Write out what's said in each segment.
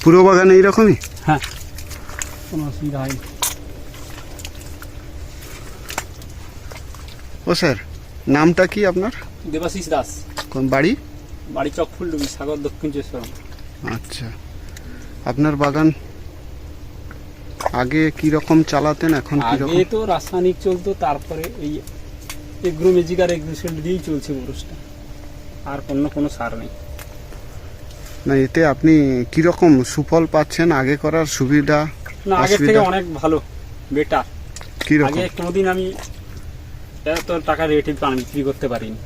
পুরো বাগানে এইরকমই? হ্যাঁ। কোনো অসুবিধা হয়নি ও স্যার নামটা কি আপনার? দেবাশিস দাস। কোন বাড়ি? বাড়ি চকফুলডুবি সাগর দক্ষিণ চব্বিশ। আচ্ছা। আপনার বাগান আগে কি রকম চালাতেন এখন কি আগে রকম তো রাসায়নিক চলতো তারপরে এই এগ্রো ম্যাজিক আর এগ্রোসেল দিয়েই চলছে বরসটা আর অন্য কোনো সার নেই। না এতে আপনি কি রকম সুফল পাচ্ছেন? আগে করার সুবিধা না আগের থেকে অনেক ভালো বেটার কি রকম আগে কোনোদিন আমি এত টাকা রেটে পান বিক্রি করতে পারিনি।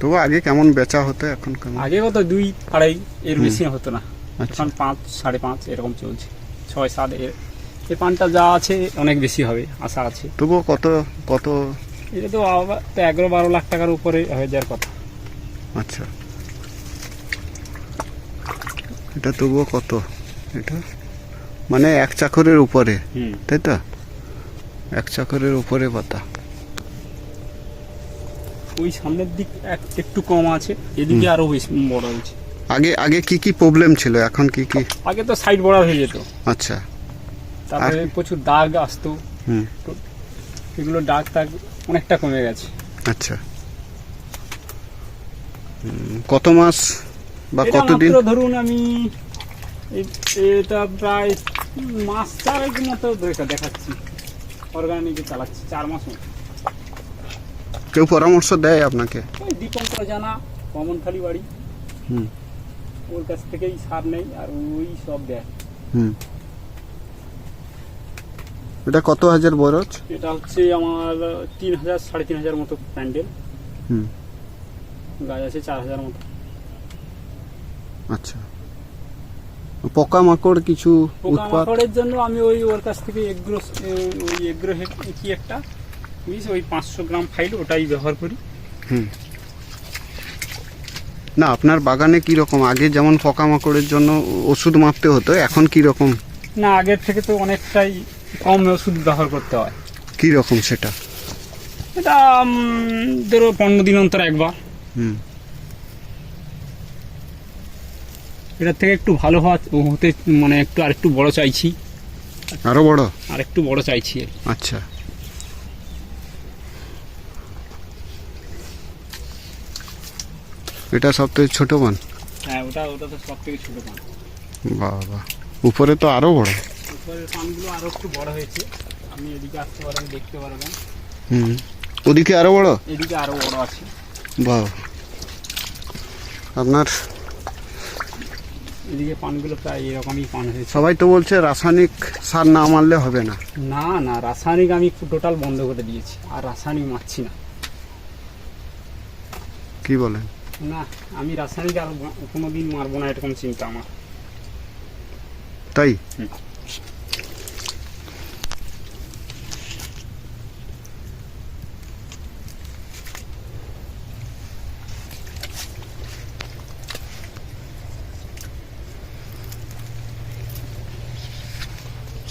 তবু আগে কেমন বেচা হতো এখন কেমন? আগে কত দুই আড়াই এর বেশি হতো না। আচ্ছা। এখন পাঁচ সাড়ে পাঁচ এরকম চলছে। ছয় সাত এর এই পানটা যা আছে অনেক বেশি হবে আশা আছে। তবুও কত কত? এটা তো এগারো বারো লাখ টাকার উপরে হয়ে যাওয়ার কথা। আচ্ছা। এটা তবুও কত? এটা? মানে এক চাকরের উপরে তাই তো? এক চাকরের উপরে পাতা। ওই সামনের দিক এক- একটু কম আছে এদিকে আরও বেশি বড় হয়েছে। আগে আগে কি কি প্রবলেম ছিল? এখন কি কি? আগে তো সাইড বড় হয়ে যেত। আচ্ছা। তারপরে প্রচুর দাগ আসতো। হুম। এগুলো দাগ টাগ অনেকটা কমে গেছে। আচ্ছা। কত মাস বা কতদিন? ধরুন আমি এটা প্রায় মাস চারেক মতো দেখা দেখাচ্ছি। অর্গানিকে চালাচ্ছি চার মাস মতো কেউ পরামর্শ দেয় আপনাকে? দীপঙ্কর জানা কমনখালি বাড়ি। হুম। ওর কাছ থেকেই সার নেই আর ওই সব দেয়। হুম। এটা কত হাজার বরজ? এটা হচ্ছে আমার তিন হাজার সাড়ে তিন হাজার মতো প্যান্ডেল। হুম। গাছ আছে চার হাজার মতো। আচ্ছা। পোকামাকড় কিছু পোকামাকড়ের জন্য আমি ওই ওর কাছ থেকে এগ্রো ওই এগ্রো কি একটা? বুঝিস ওই পাঁচশো গ্রাম ফাইল ওটাই ব্যবহার করি। হুম। না আপনার বাগানে কি রকম? আগে যেমন পোকামাকড়ের জন্য ওষুধ মারতে হতো এখন কি রকম? না আগের থেকে তো অনেকটাই কম ওষুধ ব্যবহার করতে হয়। কি রকম সেটা? এটা ধরো পনেরো দিন অন্তর একবার। হুম। এটার থেকে একটু ভালো হওয়া হতে মানে একটু আর একটু বড় চাইছি। আরও বড়? আর একটু বড় চাইছি আচ্ছা। এটা সব থেকে ছোট বান হ্যাঁ ওটা ওটা তো সব থেকে ছোটো পান বাবা উপরে তো আরও বড়। উপরের পানগুলো আরও একটু বড় হয়েছে। আপনি এদিকে আসতে পারেন দেখতে পারবেন হুম। ওদিকে আরও বড়? এদিকে আরও বড় আছে। বাহ আপনার এদিকে পানগুলো প্রায় এরকমই পান হয়েছে। সবাই তো বলছে রাসায়নিক সার না মারলে হবে না। না না রাসায়নিক আমি টোটাল বন্ধ করে দিয়েছি আর রাসায়নিক মারছি না। কি বলেন? না আমি রাসায়নিক আর কোনো দিন মারবো না এরকম চিন্তা আমার। তাই?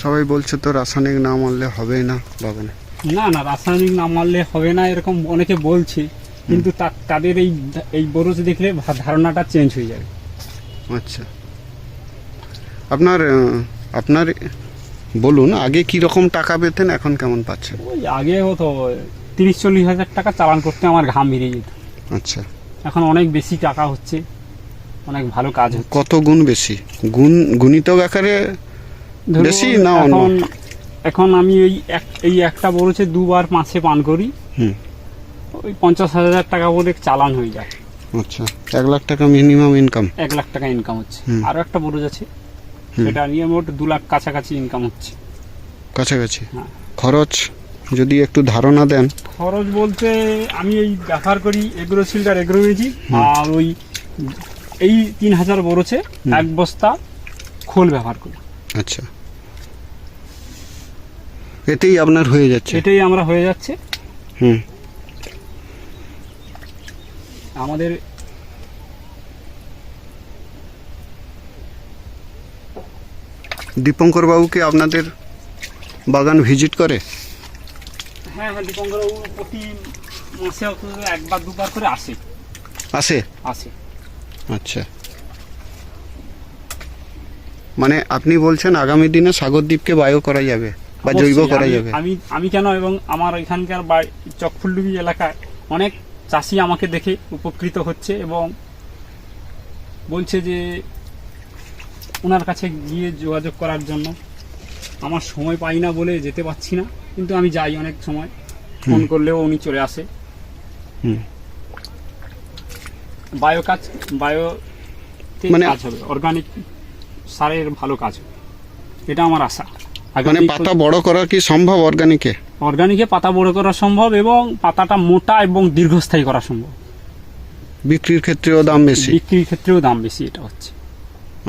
সবাই বলছে তো রাসায়নিক না মারলে হবে না বাগানে। না না রাসায়নিক না মারলে হবে না এরকম অনেকে বলছে কিন্তু তাদের এই এই বরজ দেখলে ধারণাটা চেঞ্জ হয়ে যাবে। আচ্ছা। আপনার আপনার বলুন আগে কি রকম টাকা পেতেন এখন কেমন পাচ্ছেন ওই আগে হতো তিরিশ চল্লিশ হাজার টাকা চালান করতে আমার ঘাম বেরিয়ে যেত। আচ্ছা। এখন অনেক বেশি টাকা হচ্ছে অনেক ভালো কাজ কত গুণ বেশি? গুণ গুণিতক আকারে বেশি না এখন এখন আমি ওই এক এই একটা বড়ছে দুবার মাসে পান করি। হুম। ওই পঞ্চাশ হাজার টাকা বলে চালান হয়ে যায়। আচ্ছা এক লাখ টাকা মিনিমাম ইনকাম এক লাখ টাকা ইনকাম হচ্ছে। আরও একটা বড়জ আছে। সেটা নিয়ে মোট দু লাখ কাছাকাছি ইনকাম হচ্ছে। কাছাকাছি। হ্যাঁ। খরচ যদি একটু ধারণা দেন। খরচ বলতে আমি এই ব্যবহার করি এগ্রো সিল্ডার এগ্রো মেজি আর ওই এই তিন হাজার হুম। এক বস্তা খোল ব্যবহার করি। আচ্ছা। এতেই আপনার হয়ে যাচ্ছে। এটাই আমরা হয়ে যাচ্ছে। হুম। আমাদের দীপঙ্কর বাবুকে আপনাদের বাগান ভিজিট করে? হ্যাঁ হ্যাঁ দীপঙ্কর বাবু প্রতি মাসে অন্তত একবার দুবার করে আসে। আসে? আসে। আচ্ছা। মানে আপনি বলছেন আগামী দিনে সাগরদ্বীপকে বায়ো করা যাবে। বা জৈব করা আমি- যাবে। আমি আমি কেন এবং আমার এখানকার চকফুলডুবি এলাকায় অনেক চাষি আমাকে দেখে উপকৃত হচ্ছে এবং বলছে যে ওনার কাছে গিয়ে যোগাযোগ করার জন্য। আমার সময় পাই না বলে যেতে পারছি না কিন্তু আমি যাই অনেক সময়। ফোন করলেও উনি চলে আসে। বায়ো কাজ বায়ো মানে- কাজ হবে। অর্গানিক সারের ভালো কাজ হবে। এটা আমার আশা। মানে পাতা বড় করা কি সম্ভব অর্গানিকে অর্গানিকে পাতা বড় করা সম্ভব এবং পাতাটা মোটা এবং দীর্ঘস্থায়ী করা সম্ভব। বিক্রির ক্ষেত্রেও দাম বেশি? বিক্রির ক্ষেত্রেও দাম বেশি এটা হচ্ছে।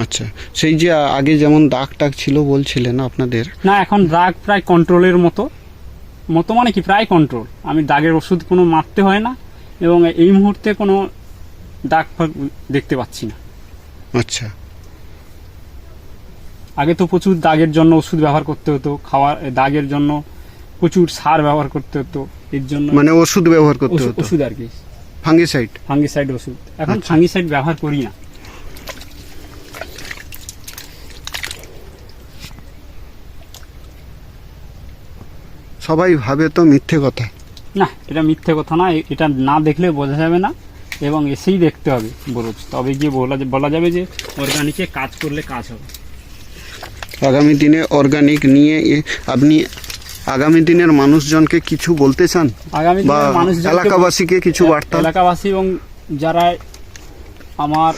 আচ্ছা সেই যে আগে যেমন দাগ টাগ ছিল বলছিলেন আপনাদের? না এখন দাগ প্রায় কন্ট্রোলের মতো। মতো মানে কি? প্রায় কন্ট্রোল আমি দাগের ওষুধ কোনো মারতে হয় না এবং এই মুহূর্তে কোনো দাগ ফাগ দেখতে পাচ্ছি না। আচ্ছা। আগে তো প্রচুর দাগের জন্য ওষুধ ব্যবহার করতে হতো খাওয়ার দাগের জন্য প্রচুর সার ব্যবহার করতে হতো এর জন্য মানে ওষুধ ব্যবহার করতে হতো? ওষুধ আর কি। ফাঙ্গিসাইড? ফাঙ্গিসাইড ওষুধ। এখন আচ্ছা। ফাঙ্গিসাইড ব্যবহার করি না। সবাই ভাবে তো মিথ্যে কথা। না এটা মিথ্যে কথা না এটা না দেখলে বোঝা যাবে না এবং এসেই দেখতে হবে বরজ। তবে গিয়ে বলা বলা যাবে যে অর্গানিকে কাজ করলে কাজ হবে। আগামী দিনে অর্গানিক নিয়ে আপনি আগামী দিনের মানুষজনকে কিছু বলতে চান? আগামী মানুষ এলাকাবাসীকে কিছু বার্তা? এলাকাবাসী এবং যারা আমার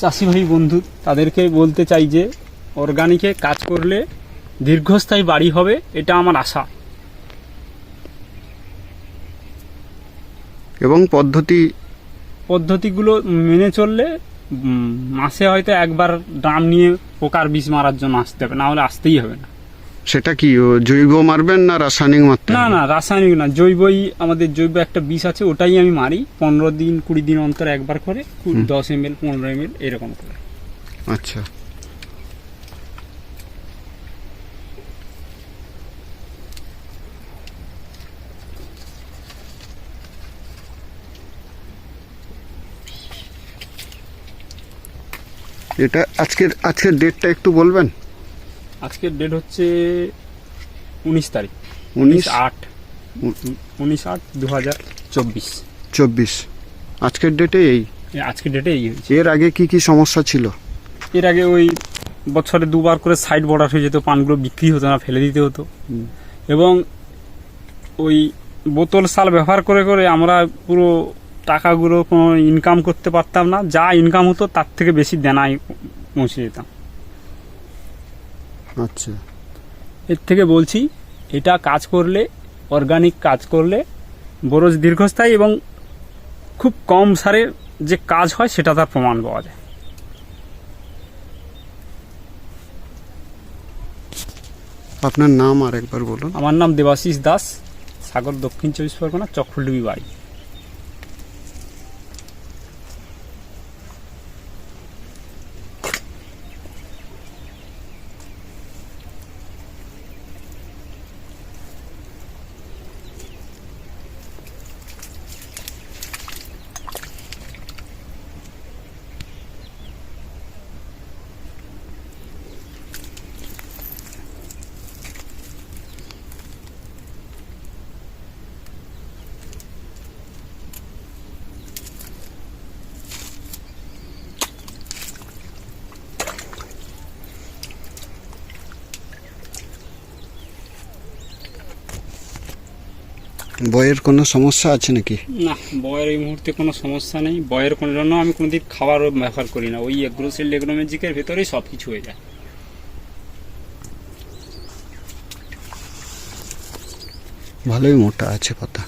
চাষি ভাই বন্ধু তাদেরকে বলতে চাই যে অর্গানিকে কাজ করলে দীর্ঘস্থায়ী বাড়ি হবে এটা আমার আশা। এবং পদ্ধতি? পদ্ধতিগুলো মেনে চললে মাসে হয়তো একবার ড্রাম নিয়ে পোকার বিষ মারার জন্য আসতে হবে না হলে আসতেই হবে না। সেটা কি জৈব মারবেন না রাসায়নিক মারতে না না রাসায়নিক না জৈবই আমাদের জৈব একটা বিষ আছে ওটাই আমি মারি পনেরো দিন কুড়ি দিন অন্তর একবার করে দশ এম এল পনেরো এম এল এরকম করে। আচ্ছা। এটা আজকের আজকের ডেটটা একটু বলবেন? আজকের ডেট হচ্ছে উনিশ তারিখ। উনিশ? আট। উনিশ আট দু হাজার চব্বিশ। চব্বিশ। আজকের ডেটে এই? আজকের ডেটে এই এর আগে কি কি সমস্যা ছিল? এর আগে ওই বছরে দুবার করে সাইড বর্ডার হয়ে যেত পানগুলো বিক্রি হতো না ফেলে দিতে হতো। এবং ওই বোতল সাল ব্যবহার করে করে আমরা পুরো টাকাগুলো কোনো ইনকাম করতে পারতাম না। যা ইনকাম হতো তার থেকে বেশি দেনায় পৌঁছে যেতাম। আচ্ছা। এর থেকে বলছি এটা কাজ করলে অর্গানিক কাজ করলে বরজ দীর্ঘস্থায়ী এবং খুব কম সারের যে কাজ হয় সেটা তার প্রমাণ পাওয়া যায়। আপনার নাম আর একবার বলুন। আমার নাম দেবাশিস দাস সাগর দক্ষিণ চব্বিশ পরগনা চক্রডুবি বাড়ি। বইয়ের কোনো সমস্যা আছে নাকি? না বয়ের এই মুহূর্তে কোনো সমস্যা নেই। বয়ের কোনো জন্য আমি কোনোদিন খাবার ব্যবহার করি না। ওই এগ্রোসেল এগ্রোমেজিকের ভেতরেই সব কিছু হয়ে যায়। ভালোই মোটা আছে পাতা।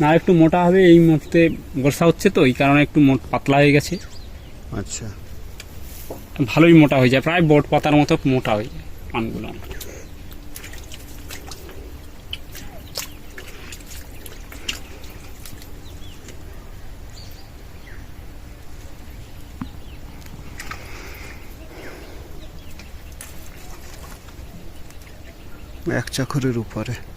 না একটু মোটা হবে এই মুহূর্তে বর্ষা হচ্ছে তো এই কারণে একটু মোট- পাতলা হয়ে গেছে। আচ্ছা। ভালোই মোটা হয়ে যায় প্রায় বট পাতার মতো মোটা হয়ে যায় পানগুলো এক চাকরের উপরে।